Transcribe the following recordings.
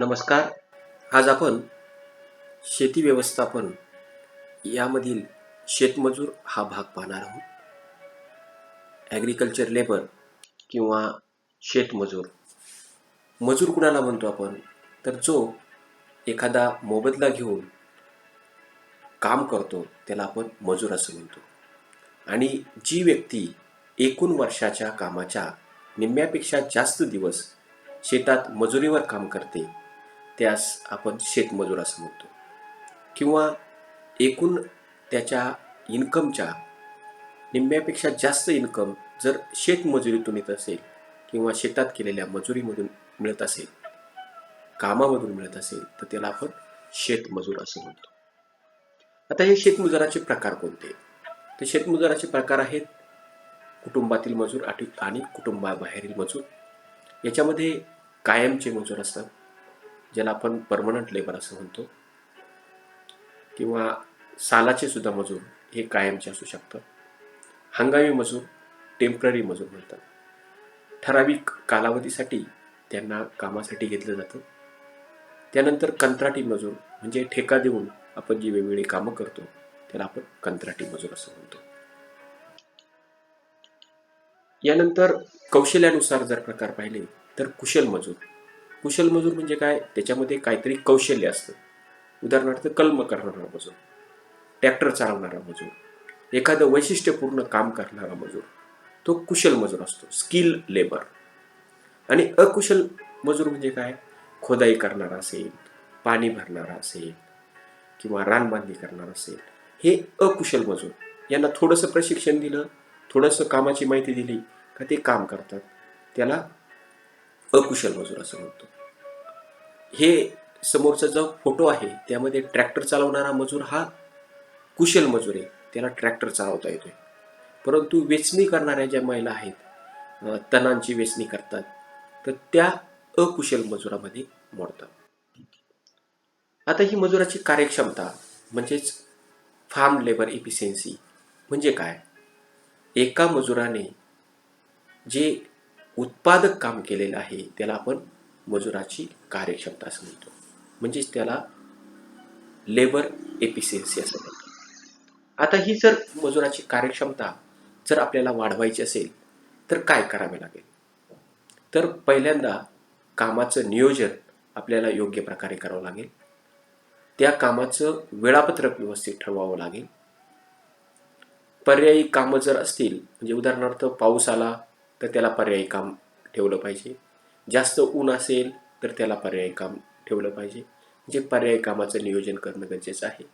नमस्कार. आज आपण शेती व्यवस्थापन यामधील शेतमजूर हा भाग पाहणार आहोत. ॲग्रिकल्चर लेबर किंवा शेतमजूर. मजूर कुणाला म्हणतो आपण? तर जो एखादा मोबदला घेऊन काम करतो त्याला आपण मजूर असं म्हणतो. आणि जी व्यक्ती एकूण वर्षाच्या कामाच्या निम्म्यापेक्षा जास्त दिवस शेतात मजुरीवर काम करते त्यास आपण शेतमजूर असं म्हणतो. किंवा एकूण त्याच्या इन्कमच्या निम्म्यापेक्षा जास्त इन्कम जर शेतमजुरीतून येत असेल किंवा शेतात केलेल्या मजुरीमधून मिळत असेल कामामधून मिळत असेल तर त्याला आपण शेतमजूर असं म्हणतो. आता हे शेतमजुराचे प्रकार कोणते? तर शेतमजुराचे प्रकार आहेत कुटुंबातील मजूर आणि कुटुंबाबाहेरील मजूर. याच्यामध्ये कायमचे मजूर असतात. ज्याला आपण परमनंट लेबर असं म्हणतो किंवा सालाचे सुद्धा मजूर हे कायमचे असू शकतात. हंगामी मजूर टेंपररी मजूर म्हणतात. ठराविक कालावधीसाठी त्यांना कामासाठी घेतलं जातं. त्यानंतर कंत्राटी मजूर म्हणजे ठेका देऊन आपण जी वेगवेगळी कामं करतो त्याला आपण कंत्राटी मजूर असं म्हणतो. यानंतर कौशल्यानुसार जर प्रकार पाहिले तर कुशल मजूर. कुशल मजूर म्हणजे काय? त्याच्यामध्ये काहीतरी कौशल्य असतं. उदाहरणार्थ कलम करणारा मजूर ट्रॅक्टर चालवणारा मजूर एखादं वैशिष्ट्यपूर्ण काम करणारा मजूर तो कुशल मजूर असतो स्किल लेबर आणि अकुशल मजूर म्हणजे काय? खोदाई करणारा असेल पाणी भरणारा असेल किंवा रानबांधणी करणार असेल. हे अकुशल मजूर यांना थोडंसं प्रशिक्षण दिलं थोडंसं कामाची माहिती दिली का ते काम करतात. त्याला अकुशल मजूर असं म्हणतो. हे समोरचा जो फोटो आहे त्यामध्ये ट्रॅक्टर चालवणारा मजूर हा कुशल मजूर आहे. त्याला ट्रॅक्टर चालवता येतोय. परंतु वेचणी करणाऱ्या ज्या महिला आहेत तणांची वेचणी करतात तर त्या अकुशल मजुरामध्ये मोडतात. आता ही मजुराची कार्यक्षमता म्हणजेच फार्म लेबर इफिशियन्सी म्हणजे काय? एका मजुराने जे उत्पादक काम केलेलं आहे त्याला आपण मजुराची कार्यक्षमता असं म्हणतो. म्हणजेच त्याला लेबर एफिशियन्सी असं म्हणतो. आता ही जर मजुराची कार्यक्षमता जर आपल्याला वाढवायची असेल तर काय करावे लागेल? तर पहिल्यांदा कामाचं नियोजन आपल्याला योग्य प्रकारे करावं लागेल. त्या कामाचं वेळापत्रक व्यवस्थित ठरवावं लागेल. पर्यायी कामं जर असतील म्हणजे उदाहरणार्थ पाऊस आला तर त्याला पर्यायी काम ठेवलं पाहिजे. जास्त ऊन असेल तर त्याला पर्यायी काम ठेवलं पाहिजे. म्हणजे पर्यायी कामाचं नियोजन करणं गरजेचं आहे.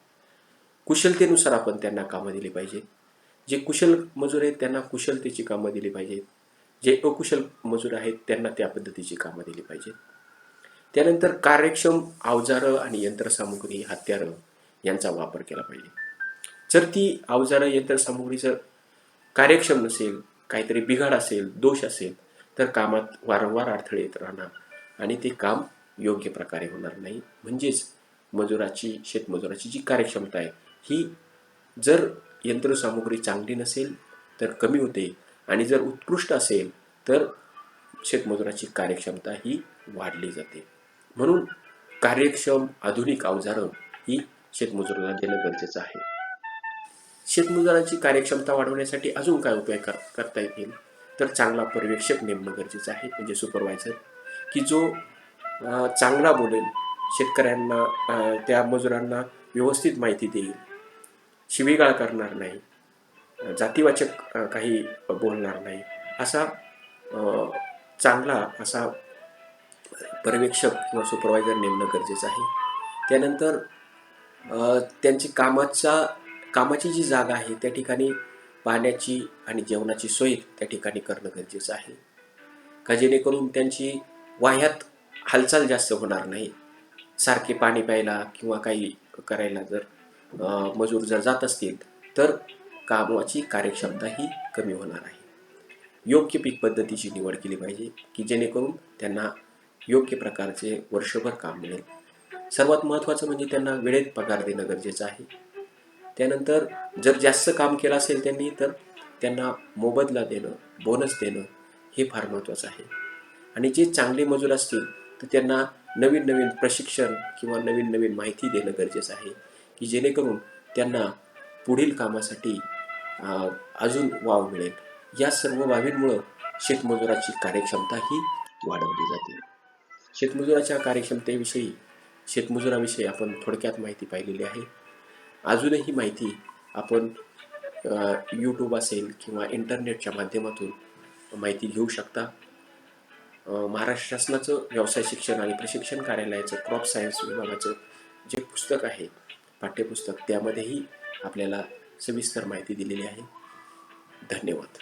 कुशलतेनुसार आपण त्यांना कामं दिली पाहिजेत. जे कुशल मजूर आहेत त्यांना कुशलतेची कामं दिली पाहिजेत. जे अकुशल मजूर आहेत त्यांना त्या पद्धतीची कामं दिली पाहिजेत. त्यानंतर कार्यक्षम अवजारं आणि यंत्रसामुग्री हत्यारं यांचा वापर केला पाहिजे. जर ती अवजारं यंत्रसामुग्री जर कार्यक्षम नसेल काहीतरी बिघाड असेल दोष असेल तर कामात वारंवार अडथळे येत राहणार. आणि ते काम योग्य प्रकारे होणार नाही. म्हणजेच मजुराची शेतमजुराची जी कार्यक्षमता आहे ही जर यंत्रसामुग्री चांगली नसेल तर कमी होते. आणि जर उत्कृष्ट असेल तर शेतमजुराची कार्यक्षमता ही वाढली जाते. म्हणून कार्यक्षम आधुनिक अवजारं ही शेतमजुराला देणं गरजेचं आहे. शेतमजुरांची कार्यक्षमता वाढवण्यासाठी अजून काय उपाय कर करता येतील? तर चांगला पर्यवेक्षक नेमणं गरजेचं आहे म्हणजे सुपरवायझर की जो चांगला बोलेल शेतकऱ्यांना त्या मजुरांना व्यवस्थित माहिती देईल. शिवीगाळ करणार नाही. जातीवाचक काही बोलणार नाही. असा चांगला असा पर्यवेक्षक किंवा सुपरवायझर नेमणं गरजेचं आहे. त्यानंतर त्यांची कामाचा कामाची जी जागा आहे त्या ठिकाणी पाण्याची आणि जेवणाची सोय त्या ठिकाणी करणं गरजेचं आहे. का जेणेकरून त्यांची वाह्यात हालचाल जास्त होणार नाही. सारखे पाणी प्यायला किंवा काही करायला जर मजूर जर जात असतील तर कामाची कार्यक्षमता ही कमी होणार आहे. योग्य पीक पद्धतीची निवड केली पाहिजे की जेणेकरून त्यांना योग्य प्रकारचे वर्षभर काम मिळेल. सर्वात महत्त्वाचं म्हणजे त्यांना वेळेत पगार देणं गरजेचं आहे. त्यानंतर जर जास्त काम केलं असेल त्यांनी तर त्यांना मोबदला देणं बोनस देणं हे फार महत्त्वाचं आहे. आणि जे चांगले मजूर असतील तर त्यांना नवीन नवीन प्रशिक्षण किंवा नवीन नवीन माहिती देणं गरजेचं आहे की जेणेकरून त्यांना पुढील कामासाठी अजून वाव मिळेल. या सर्व बाबींमुळं शेतमजुराची कार्यक्षमता ही वाढवली जाते. शेतमजुराच्या कार्यक्षमतेविषयी शेतमजुराविषयी आपण थोडक्यात माहिती पाहिलेली आहे. अजूनही माहिती आपण यूट्यूब असेल किंवा इंटरनेटच्या माध्यमातून माहिती घेऊ शकता. महाराष्ट्र शासनाचं व्यवसाय शिक्षण आणि प्रशिक्षण कार्यालयाचं क्रॉप सायन्स विभागाचं जे पुस्तक आहे पाठ्यपुस्तक त्यामध्येही आपल्याला सविस्तर माहिती दिलेली आहे. धन्यवाद.